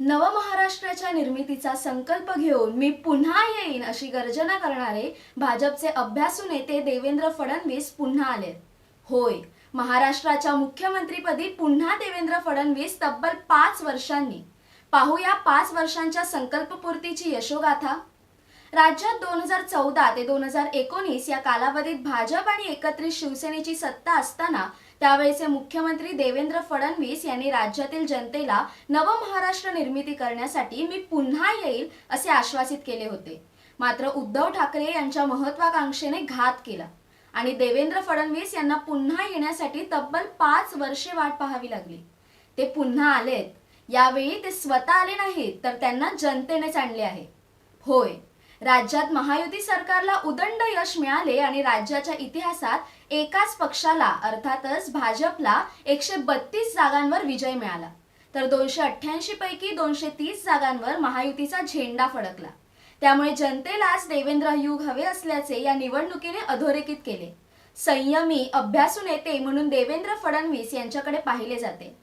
नवमहाराष्ट्राच्या निर्मितीचा संकल्प घेऊन मी पुन्हा येईन अशी गर्जना करणारे भाजपचे अभ्यासू नेते देवेंद्र फडणवीस पुन्हा आले. होय महाराष्ट्राच्या मुख्यमंत्रीपदी पुन्हा देवेंद्र फडणवीस तब्बल पाच वर्षांनी. पाहूया पाच वर्षांच्या संकल्पपूर्तीची यशोगाथा. राज्यात दोन हजार चौदा ते दोन हजार एकोणीस या कालावधीत भाजप आणि एकत्रित शिवसेनेची सत्ता असताना त्यावेळेचे मुख्यमंत्री देवेंद्र फडणवीस यांनी राज्यातील जनतेला नवमहाराष्ट्र निर्मिती करण्यासाठी मी पुन्हा येईल असे आश्वासित केले होते. मात्र उद्धव ठाकरे यांच्या महत्वाकांक्षेने घात केला आणि देवेंद्र फडणवीस यांना पुन्हा येण्यासाठी तब्बल पाच वर्षे वाट पाहावी लागली. ते पुन्हा आलेत. यावेळी ते स्वतः आले नाहीत तर त्यांना जनतेनेच आणले आहे. होय राज्यात महायुती सरकारला उदंड यश मिळाले आणि राज्याच्या इतिहासात एकाच पक्षाला अर्थातच भाजपला एकशे बत्तीस जागांवर विजय मिळाला. तर दोनशे अठ्ठ्याऐंशी पैकी दोनशे तीस जागांवर महायुतीचा झेंडा फडकला. त्यामुळे जनतेलाच देवेंद्र युग हवे असल्याचे या निवडणुकीने अधोरेखित केले. संयमी अभ्यासू नेते म्हणून देवेंद्र फडणवीस यांच्याकडे पाहिले जाते.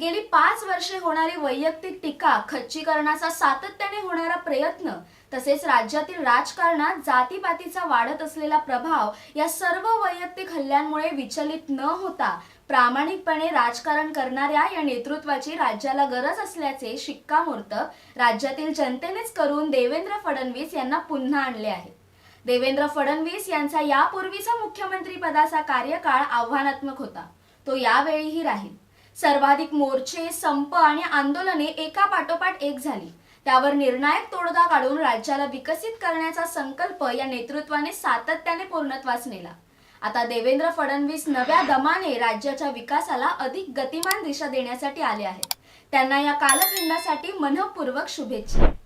गेली पाच वर्षे होणारी वैयक्तिक टीका खच्चीकरणाचा सातत्याने होणारा प्रयत्न तसेच राज्यातील राजकारणात जातीपातीचा वाढत असलेला प्रभाव या सर्व वैयक्तिक हल्ल्यांमुळे विचलित न होता प्रामाणिकपणे राजकारण करणाऱ्या या नेतृत्वाची राज्याला गरज असल्याचे शिक्कामोर्तब राज्यातील जनतेनेच करून देवेंद्र फडणवीस यांना पुन्हा आणले आहे. देवेंद्र फडणवीस यांचा यापूर्वीचा मुख्यमंत्री पदाचा कार्यकाळ आव्हानात्मक होता. तो यावेळीही राहील. सर्वाधिक मोर्चे संप आणि आंदोलने एका पाठोपाठ एक झाली. त्यावर निर्णायक तोडगा काढून राज्याला विकसित करण्याचा संकल्प या नेतृत्वाने सातत्याने पूर्णत्वास नेला. आता देवेंद्र फडणवीस नव्या दमाने राज्याच्या विकासाला अधिक गतिमान दिशा देण्यासाठी आले आहेत. त्यांना या कालखंडासाठी मनपूर्वक शुभेच्छा.